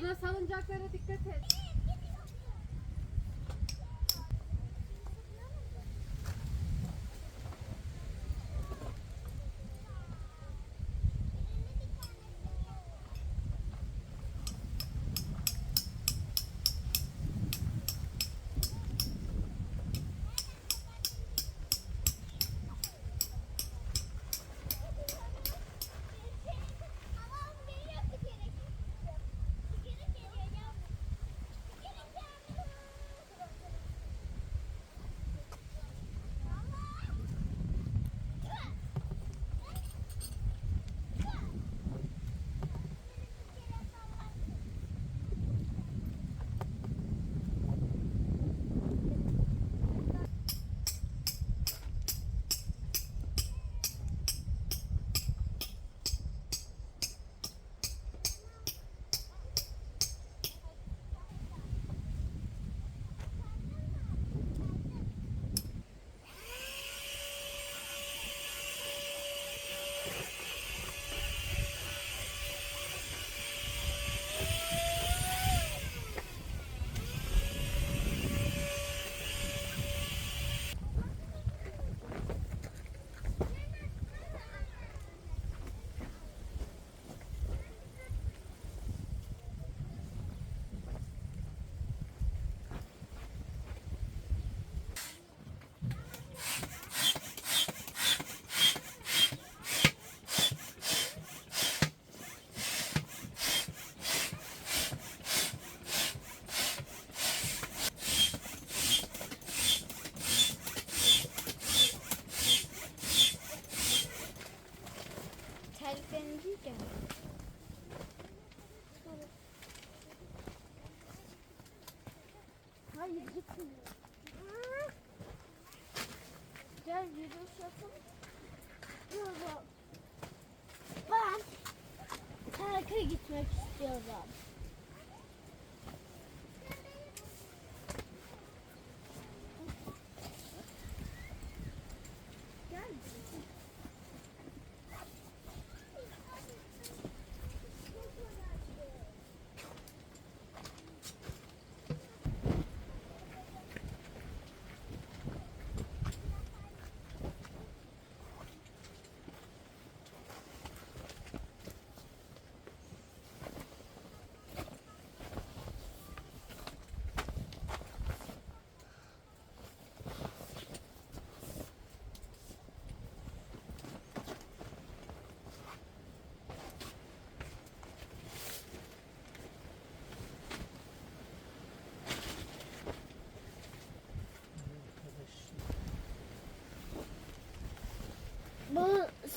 Tuna salıncaklara dikkat et.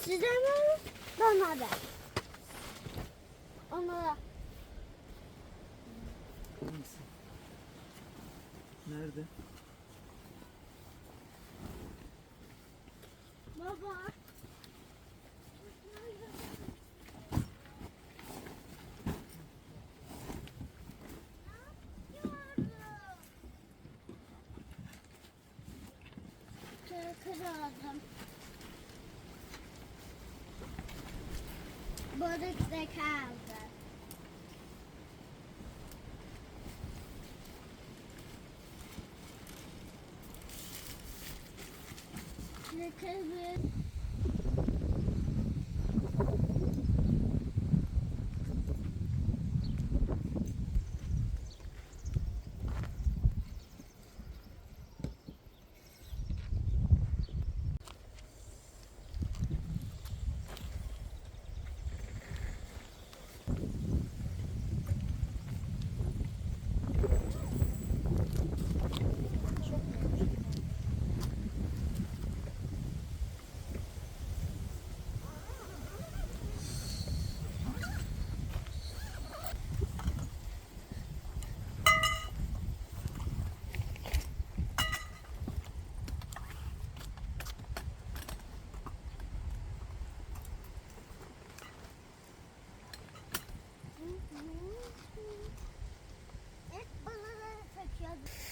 Size mi? Bana da. Onlara. Hangisi? Nerede? Baba. Kırıldım. Onları size kaldı. Şimdi kızım. Evet, bana da takıyordu.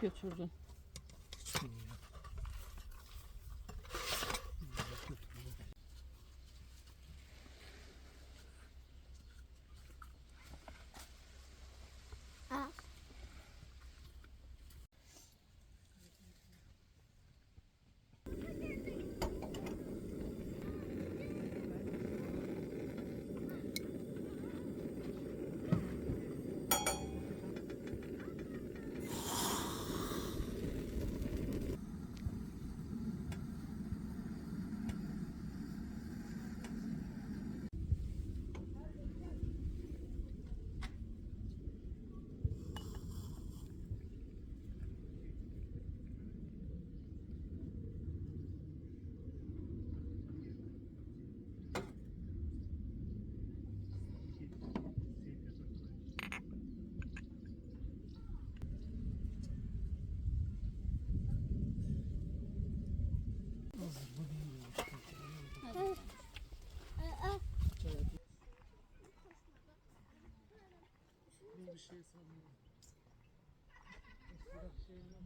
Götürdün? bir şey sanmıyorum. Bırak şeyini.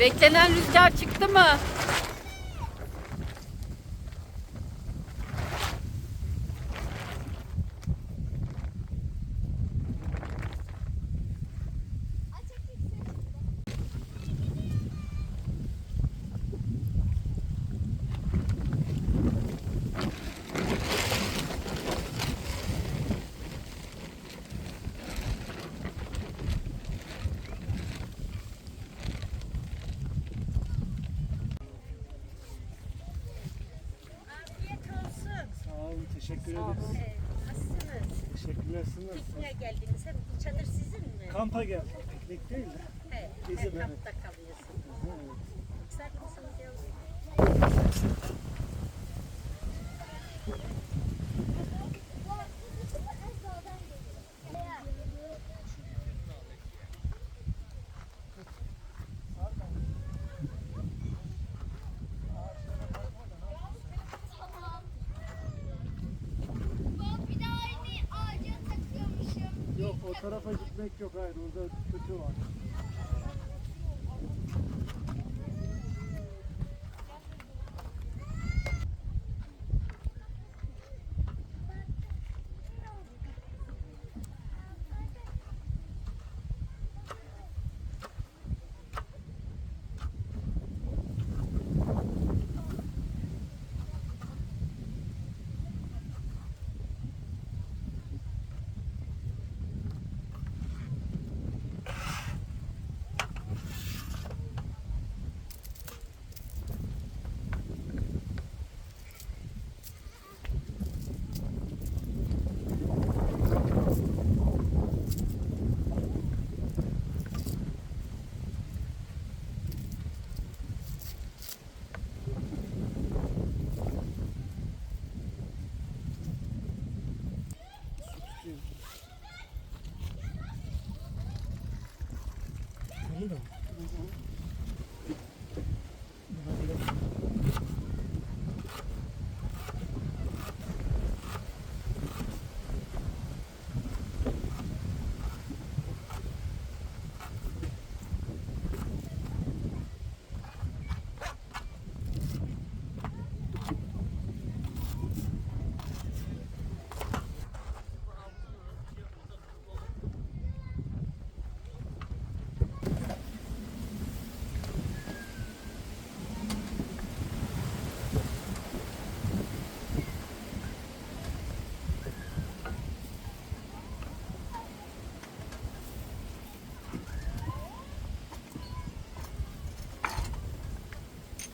Beklenen rüzgar çıktı mı? Teşekkür Sağ olun. ederiz. Nasılsınız? Teşekkürler, siz nasılsınız? Pikniğe geldiniz. Hem çadır sizin mi? Kampa geldik, piknik değil de. Evet. Bizim, Hem evet. kampta tarafa gitmek yok, hayır, orada kötü var.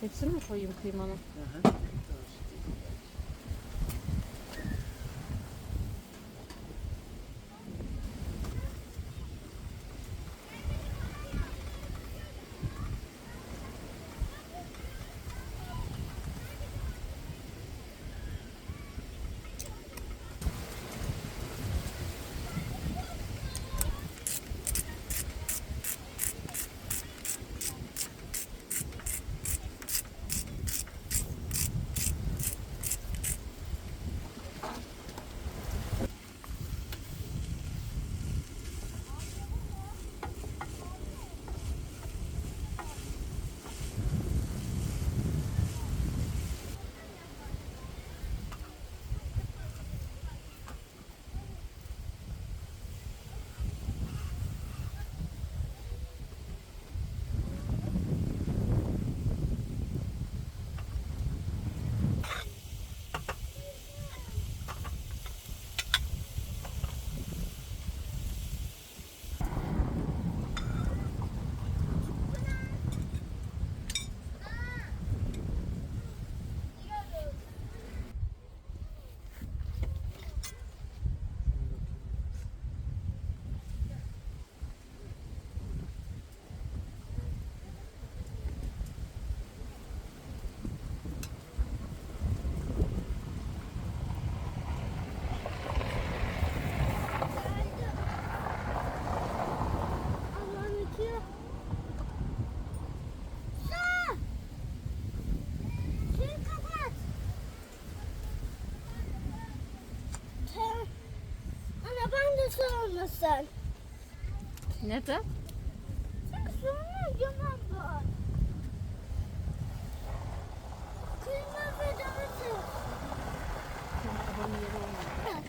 Hepsini mi koyayım kıymanın? Mısın? Neden? Çünkü sonra yaman var. Kıyma ve domates. Hmm,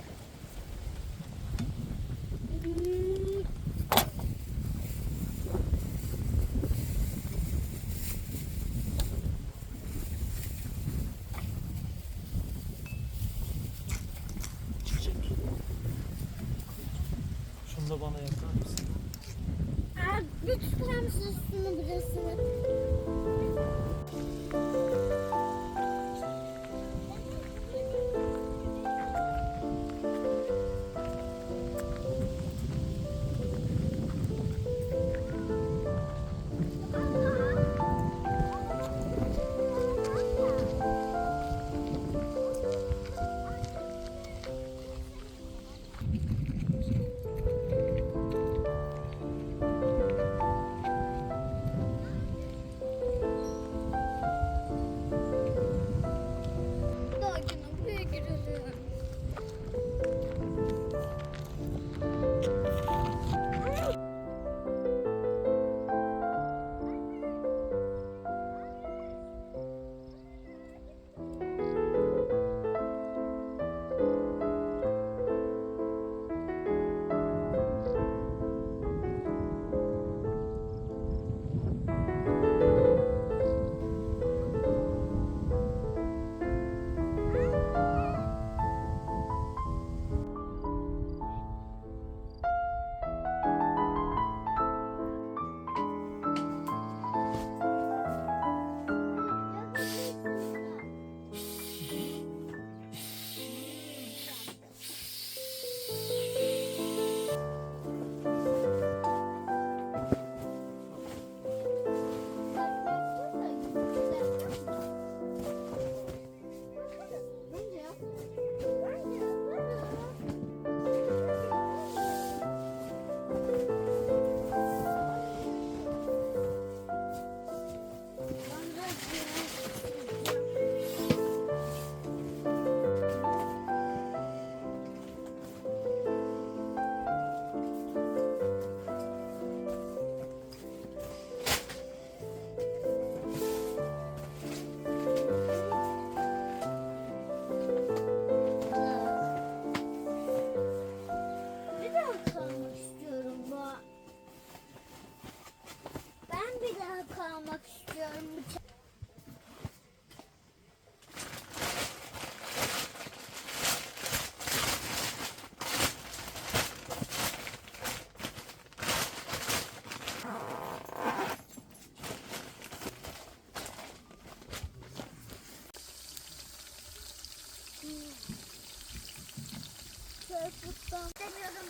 Thank you.